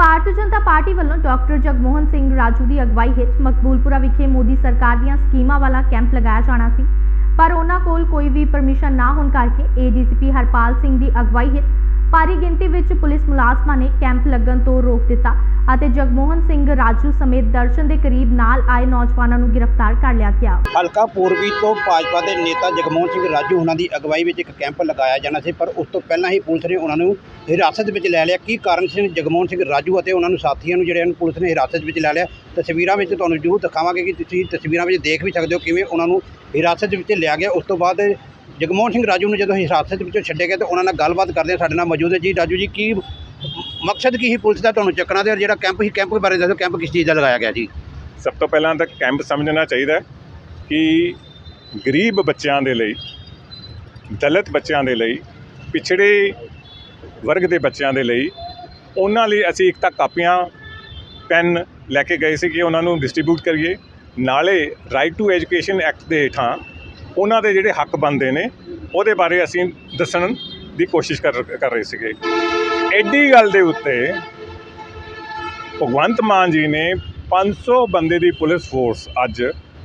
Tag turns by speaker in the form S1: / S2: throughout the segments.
S1: ਭਾਰਤੀ Janata party ਵੱਲੋਂ doctor Jagmohan Singh Raju ਦੀ ਅਗਵਾਈ ਹੇਠ ਮਕਬੂਲਪੁਰਾ ਵਿਖੇ ਮੋਦੀ ਸਰਕਾਰ ਦੀਆਂ ਸਕੀਮਾਂ ਵਾਲਾ ਕੈਂਪ ਲਗਾਇਆ ਜਾਣਾ ਸੀ। ਪਰ ਉਹਨਾਂ ਕੋਲ ਕੋਈ ਵੀ ਪਰਮਿਸ਼ਨ ਨਾ ਹੋਣ ਕਰਕੇ ਏਡੀਸੀਪੀ ਹਰਪਾਲ ਸਿੰਘ ਦੀ ਅਗਵਾਈ ਹੇਠ ਭਾਰੀ ਗਿਣਤੀ ਵਿੱਚ ਪੁਲਿਸ ਮੁਲਾਜ਼ਮਾਂ ਨੇ ਕੈਂਪ ਲੱਗਣ ਤੋਂ ਰੋਕ ਦਿੱਤਾ। ਅਤੇ ਜਗਮੋਹਨ ਸਿੰਘ ਰਾਜੂ ਸਮੇਤ ਦਰਸ਼ਨ ਦੇ ਕਰੀਬ ਨਾਲ ਆਏ ਨੌਜਵਾਨਾਂ ਨੂੰ ਗ੍ਰਿਫਤਾਰ ਕਰ ਲਿਆ ਗਿਆ।
S2: ਹਲਕਾ ਪੂਰਬੀ ਤੋਂ ਭਾਜਪਾ ਦੇ ਨੇਤਾ ਜਗਮੋਹਨ ਸਿੰਘ ਰਾਜੂ ਉਹਨਾਂ ਦੀ ਅਗਵਾਈ ਵਿੱਚ ਇੱਕ ਕੈਂਪ ਲਗਾਇਆ ਜਾਣਾ ਸੀ, ਪਰ ਉਸ ਤੋਂ ਪਹਿਲਾਂ ਹੀ ਪੁਲਿਸ ਨੇ ਉਹਨਾਂ ਨੂੰ ਹਿਰਾਸਤ ਵਿੱਚ ਲੈ ਲਿਆ। ਕੀ ਕਾਰਨ ਸੀ ਜਗਮੋਹਨ ਸਿੰਘ ਰਾਜੂ ਅਤੇ ਉਹਨਾਂ ਨੂੰ ਸਾਥੀਆਂ ਨੂੰ ਜਿਹੜੇ ਹਨ ਪੁਲਿਸ ਨੇ ਹਿਰਾਸਤ ਵਿੱਚ ਲੈ ਲਿਆ? ਤਸਵੀਰਾਂ ਵਿੱਚ ਤੁਹਾਨੂੰ ਜ਼ਰੂਰ ਦਿਖਾਵਾਂਗੇ ਕਿ ਤੁਸੀਂ ਤਸਵੀਰਾਂ ਵਿੱਚ ਦੇਖ ਵੀ ਸਕਦੇ ਹੋ ਕਿਵੇਂ ਉਹਨਾਂ ਨੂੰ ਹਿਰਾਸਤ ਵਿੱਚ ਲਿਆ ਗਿਆ। ਉਸ ਤੋਂ ਬਾਅਦ ਜਗਮੋਹਨ ਸਿੰਘ ਰਾਜੂ ਨੂੰ ਜਦੋਂ ਹਿਰਾਸਤ ਵਿੱਚੋਂ ਛੱਡਿਆ ਗਿਆ ਤਾਂ ਉਹਨਾਂ ਨਾਲ ਗੱਲਬਾਤ ਕਰਦੇ ਸਾਡੇ ਨਾਲ ਮੌਜੂਦ ਹੈ ਜੀ ਰਾਜੂ ਜੀ, ਕੀ ਮਕਸਦ ਕੀ ਸੀ ਪੁਲਿਸ ਦਾ ਤੁਹਾਨੂੰ ਚੱਕਣਾ ਤੇ ਔਰ ਜਿਹੜਾ ਕੈਂਪ ਸੀ, ਕੈਂਪ ਬਾਰੇ ਦੱਸੋ, ਕੈਂਪ ਕਿਸ ਚੀਜ਼ ਦਾ ਲਗਾਇਆ ਗਿਆ ਜੀ
S3: ਸਭ ਤੋਂ ਪਹਿਲਾਂ ਤਾਂ ਕੈਂਪ ਸਮਝਣਾ ਚਾਹੀਦਾ ਕਿ ਗਰੀਬ ਬੱਚਿਆਂ ਦੇ ਲਈ, ਦਲਿਤ ਬੱਚਿਆਂ ਦੇ ਲਈ, ਪਿਛੜੇ ਵਰਗ ਦੇ ਬੱਚਿਆਂ ਦੇ ਲਈ ਉਹਨਾਂ ਲਈ ਅਸੀਂ ਇੱਕ ਤਾਂ ਕਾਪੀਆਂ, ਪੈਨ ਲੈ ਕੇ ਗਏ ਸੀ ਕਿ ਉਹਨਾਂ ਨੂੰ ਡਿਸਟ੍ਰੀਬਿਊਟ ਕਰੀਏ। ਨਾਲੇ ਰਾਈਟ ਟੂ ਐਜੂਕੇਸ਼ਨ ਐਕਟ ਦੇ ਹੇਠਾਂ ਉਹਨਾਂ ਦੇ ਜਿਹੜੇ ਹੱਕ ਬਣਦੇ ਨੇ, ਉਹਦੇ ਬਾਰੇ ਅਸੀਂ ਦੱਸਣ ਦੀ ਕੋਸ਼ਿਸ਼ ਕਰ ਕਰ ਰਹੇ ਸੀਗੇ। ਐਡੀ ਗੱਲ ਦੇ ਉੱਤੇ ਭਗਵੰਤ ਮਾਨ ਜੀ ਨੇ 500 ਬੰਦੇ ਦੀ ਪੁਲਿਸ ਫੋਰਸ ਅੱਜ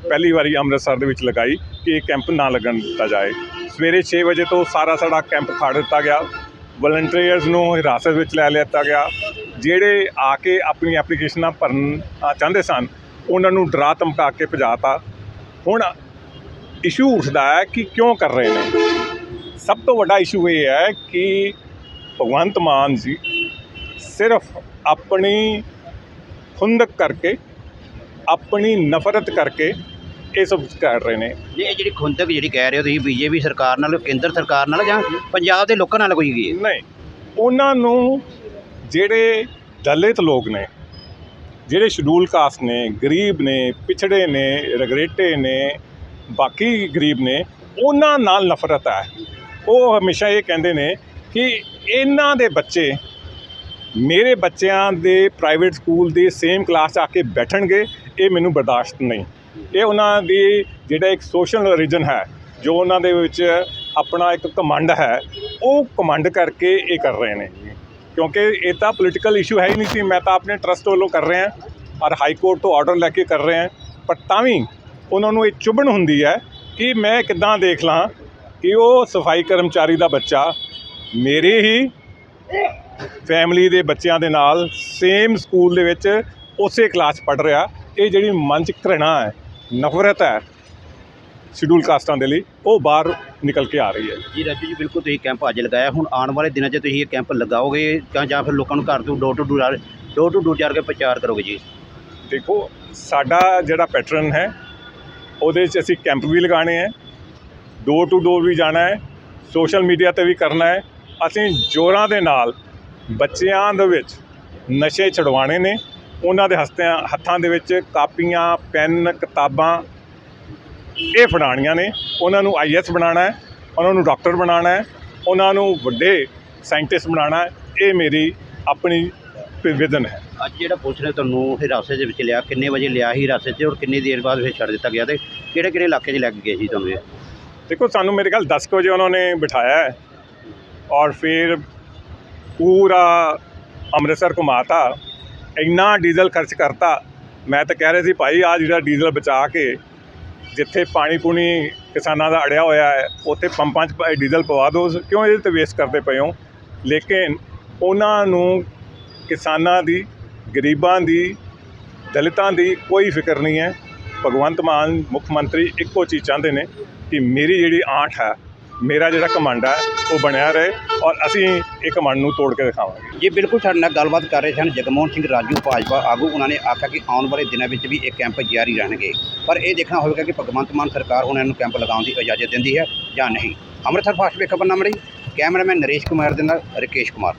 S3: ਪਹਿਲੀ ਵਾਰੀ ਅੰਮ੍ਰਿਤਸਰ ਦੇ ਵਿੱਚ ਲਗਾਈ ਕਿ ਇਹ ਕੈਂਪ ਨਾ ਲੱਗਣ ਦਿੱਤਾ ਜਾਏ। ਸਵੇਰੇ 6 ਵਜੇ ਤੋਂ ਸਾਰਾ ਸਾਡਾ ਕੈਂਪ ਖਾ ਦਿੱਤਾ ਗਿਆ। ਵਲੰਟੀਅਰਸ ਨੂੰ ਹਿਰਾਸਤ ਵਿੱਚ ਲੈ ਲਿੱਤਾ ਗਿਆ। ਜਿਹੜੇ ਆ ਕੇ ਆਪਣੀ ਐਪਲੀਕੇਸ਼ਨਾਂ ਭਰਨ ਚਾਹੁੰਦੇ ਸਨ, ਉਹਨਾਂ ਨੂੰ ਡਰਾ ਧਮਕਾ ਕੇ ਭਜਾਤਾ। ਹੁਣ ਇਸ਼ੂ ਉੱਠਦਾ ਹੈ ਕਿ ਕਿਉਂ ਕਰ ਰਹੇ ਨੇ? ਸਭ ਤੋਂ ਵੱਡਾ ਇਸ਼ੂ ਇਹ ਹੈ ਕਿ ਭਗਵੰਤ ਮਾਨ ਜੀ ਸਿਰਫ ਆਪਣੀ ਖੁੰਦਕ ਕਰਕੇ ਆਪਣੀ ਨਫ਼ਰਤ ਕਰਕੇ ਇਹ ਸਭ ਕਰ ਰਹੇ ਨੇ।
S2: ਨਹੀਂ ਇਹ ਜਿਹੜੀ ਖੁੰਦਕ ਜਿਹੜੀ ਕਹਿ ਰਹੇ ਹੋ ਤੁਸੀਂ ਬੀਜੇਪੀ ਸਰਕਾਰ ਨਾਲ ਕੇਂਦਰ ਸਰਕਾਰ ਨਾਲ ਜਾਂ ਪੰਜਾਬ ਦੇ ਲੋਕਾਂ ਨਾਲ ਕੋਈ ਗਈ
S3: ਨਹੀਂ ਉਹਨਾਂ ਨੂੰ ਜਿਹੜੇ ਦਲਿਤ ਲੋਕ ਨੇ ਜਿਹੜੇ ਸ਼ਡਿਊਲ ਕਾਸਟ ਨੇ ਗਰੀਬ ਨੇ ਪਿਛੜੇ ਨੇ ਰਗਰੇਟੇ ਨੇ ਬਾਕੀ ਗਰੀਬ ਨੇ ਉਹਨਾਂ ਨਾਲ ਨਫ਼ਰਤ ਹੈ। ਉਹ ਹਮੇਸ਼ਾ ਇਹ ਕਹਿੰਦੇ ਨੇ ਕਿ ਇਹਨਾਂ ਦੇ ਬੱਚੇ ਮੇਰੇ ਬੱਚਿਆਂ ਦੇ ਪ੍ਰਾਈਵੇਟ ਸਕੂਲ ਦੀ ਸੇਮ ਕਲਾਸ 'ਚ ਆ ਕੇ ਬੈਠਣਗੇ, ਇਹ ਮੈਨੂੰ ਬਰਦਾਸ਼ਤ ਨਹੀਂ। ਇਹ ਉਹਨਾਂ ਦੀ ਜਿਹੜਾ ਇੱਕ ਸੋਸ਼ਲ ਰੀਜਨ ਹੈ, ਜੋ ਉਹਨਾਂ ਦੇ ਵਿੱਚ ਆਪਣਾ ਇੱਕ ਕਮਾਂਡ ਹੈ, ਉਹ ਕਮਾਂਡ ਕਰਕੇ ਇਹ ਕਰ ਰਹੇ ਨੇ। ਕਿਉਂਕਿ ਇਹ ਤਾਂ ਪੋਲੀਟੀਕਲ ਇਸ਼ੂ ਹੈ ਹੀ ਨਹੀਂ ਸੀ, ਮੈਂ ਤਾਂ ਆਪਣੇ ਟਰਸਟ ਵੱਲੋਂ ਕਰ ਰਿਹਾ ਔਰ ਹਾਈ ਕੋਰਟ ਤੋਂ ਆਰਡਰ ਲੈ ਕੇ ਕਰ ਰਿਹਾ ਪਰ ਤਾਂ ਵੀ ਉਹਨਾਂ ਨੂੰ ਇਹ ਚੁਭਣ ਹੁੰਦੀ ਹੈ ਕਿ ਮੈਂ ਕਿੱਦਾਂ ਦੇਖ ਲਾਂ ਕਿ ਉਹ ਸਫ਼ਾਈ ਕਰਮਚਾਰੀ ਦਾ ਬੱਚਾ ਮੇਰੇ ਹੀ ਫੈਮਿਲੀ ਦੇ ਬੱਚਿਆਂ ਦੇ ਨਾਲ ਸੇਮ ਸਕੂਲ ਦੇ ਵਿੱਚ ਉਸੇ ਕਲਾਸ ਪੜ ਰਿਹਾ। ਇਹ ਜਿਹੜੀ ਮਨ 'ਚ ਘ੍ਰਿਣਾ ਹੈ ਨਫ਼ਰਤ ਹੈ ਸ਼ਡਿਊਲ ਕਾਸਟਾਂ ਦੇ ਲਈ ਉਹ ਬਾਹਰ ਨਿਕਲ ਕੇ ਆ ਰਹੀ ਹੈ।
S2: ਜੀ ਰਾਜੂ ਜੀ ਬਿਲਕੁਲ ਤੁਸੀਂ ਕੈਂਪ ਅੱਜ ਲਗਾਇਆ। ਹੁਣ ਆਉਣ ਵਾਲੇ ਦਿਨਾਂ 'ਚ ਤੁਸੀਂ ਇਹ ਕੈਂਪ ਲਗਾਓਗੇ ਜਾਂ ਜਾਂ ਫਿਰ ਲੋਕਾਂ ਨੂੰ ਘਰ ਤੋਂ door to door door to door ਜਾ ਕੇ ਪ੍ਰਚਾਰ ਕਰੋਗੇ ਜੀ?
S3: ਦੇਖੋ ਸਾਡਾ ਜਿਹੜਾ ਪੈਟਰਨ ਹੈ ਉਹਦੇ 'ਚ ਅਸੀਂ ਕੈਂਪ ਵੀ ਲਗਾਣੇ ਹੈ ਡੋਰ ਟੂ ਡੋਰ ਵੀ ਜਾਣਾ ਹੈ ਸੋਸ਼ਲ ਮੀਡੀਆ ਤੇ ਵੀ ਕਰਨਾ ਹੈ। ਅਸੀਂ ਜੋਰਾਂ ਦੇ ਨਾਲ ਬੱਚਿਆਂ ਦੇ ਵਿੱਚ ਨਸ਼ੇ ਛਡਵਾਣੇ ਨੇ। ਉਹਨਾਂ ਦੇ ਹਸਤਿਆਂ ਹੱਥਾਂ ਦੇ ਵਿੱਚ ਕਾਪੀਆਂ ਪੈਨ ਕਿਤਾਬਾਂ ਇਹ ਫੜਾਣੀਆਂ ਨੇ। ਉਹਨਾਂ ਨੂੰ ਆਈਐਸ ਬਣਾਉਣਾ ਹੈ ਉਹਨਾਂ ਨੂੰ ਡਾਕਟਰ ਬਣਾਉਣਾ ਹੈ ਉਹਨਾਂ ਨੂੰ ਵੱਡੇ ਸਾਇੰਟਿਸਟ ਬਣਾਉਣਾ ਹੈ। ਇਹ ਮੇਰੀ ਆਪਣੀ ਵਿਜ਼ਨ ਹੈ।
S2: ਅੱਜ ਜਿਹੜਾ ਪੁਲਿਸ ਨੇ ਤੁਹਾਨੂੰ ਹਿਰਾਸਤ ਦੇ ਵਿੱਚ ਲਿਆ ਕਿੰਨੇ ਵਜੇ ਲਿਆ ਸੀ ਹਿਰਾਸਤ 'ਚ ਔਰ ਕਿੰਨੀ ਦੇਰ ਬਾਅਦ ਫਿਰ ਛੱਡ ਦਿੱਤਾ ਗਿਆ ਤੇ ਕਿਹੜੇ ਕਿਹੜੇ ਇਲਾਕੇ 'ਚ ਲੈ ਕੇ ਗਏ ਸੀ ਤੁਹਾਨੂੰ ਇਹ?
S3: ਦੇਖੋ ਸਾਨੂੰ ਮੇਰੇ ਖਿਆਲ 10 ਕੁ ਵਜੇ ਉਹਨਾਂ ਨੇ ਬਿਠਾਇਆ ਹੈ। ਔਰ ਫਿਰ ਪੂਰਾ ਅੰਮ੍ਰਿਤਸਰ ਘੁਮਾਤਾ, ਇੰਨਾ ਡੀਜ਼ਲ ਖਰਚ ਕਰਤਾ। ਮੈਂ ਤਾਂ ਕਹਿ ਰਿਹਾ ਸੀ, ਭਾਈ ਆ ਜਿਹੜਾ ਡੀਜ਼ਲ ਬਚਾ ਕੇ ਜਿੱਥੇ ਪਾਣੀ ਪੂਣੀ ਕਿਸਾਨਾਂ ਦਾ ਅੜਿਆ ਹੋਇਆ ਹੈ, ਉੱਥੇ ਪੰਪਾਂ 'ਚ ਪ- ਡੀਜ਼ਲ ਪਵਾ ਦਿਓ ਕਿਉਂ ਇਹਦੇ ਤੇ ਵੇਸਟ ਕਰਦੇ ਪਏ ਹੋ? ਲੇਕਿਨ ਉਹਨਾਂ ਨੂੰ ਕਿਸਾਨਾਂ ਦੀ, ਗਰੀਬਾਂ ਦੀ, ਦਲਿਤਾਂ ਦੀ ਕੋਈ ਫਿਕਰ ਨਹੀਂ ਹੈ। ਭਗਵੰਤ ਮਾਨ ਮੁੱਖ ਮੰਤਰੀ ਇੱਕੋ ਚੀਜ਼ ਚਾਹੁੰਦੇ ਨੇ ਕਿ ਮੇਰੀ ਜਿਹੜੀ ਆਂਠ ਹੈ ਮੇਰਾ ਜਿਹੜਾ ਕਮਾਂਡ ਹੈ ਉਹ ਬਣਿਆ ਰਹੇ ਔਰ ਅਸੀਂ ਇਹ ਕਮਾਂਡ ਨੂੰ ਤੋੜ ਕੇ ਦਿਖਾਵਾਂਗੇ।
S2: ਜੀ ਬਿਲਕੁਲ ਸਾਡੇ ਨਾਲ ਗੱਲਬਾਤ ਕਰ ਰਹੇ ਸਨ ਜਗਮੋਹਨ ਸਿੰਘ ਰਾਜੂ ਭਾਜਪਾ ਆਗੂ। ਉਹਨਾਂ ਨੇ ਆਖਿਆ ਕਿ ਆਉਣ ਵਾਲੇ ਦਿਨਾਂ ਵਿੱਚ ਵੀ ਇਹ ਕੈਂਪ ਜਾਰੀ ਰਹਿਣਗੇ। ਪਰ ਇਹ ਦੇਖਣਾ ਹੋਵੇਗਾ ਕਿ ਭਗਵੰਤ ਮਾਨ ਸਰਕਾਰ ਉਹਨਾਂ ਨੂੰ ਕੈਂਪ ਲਗਾਉਣ ਦੀ ਇਜਾਜ਼ਤ ਦਿੰਦੀ ਹੈ ਜਾਂ ਨਹੀਂ। ਅੰਮ੍ਰਿਤਸਰ ਫਾਸਟ ਵੇ ਖਬਰਨਾਮਾ ਲਈ ਕੈਮਰਾਮੈਨ ਨਰੇਸ਼ ਕੁਮਾਰ ਦੇ ਨਾਲ ਰਕੇਸ਼ ਕੁਮਾਰ।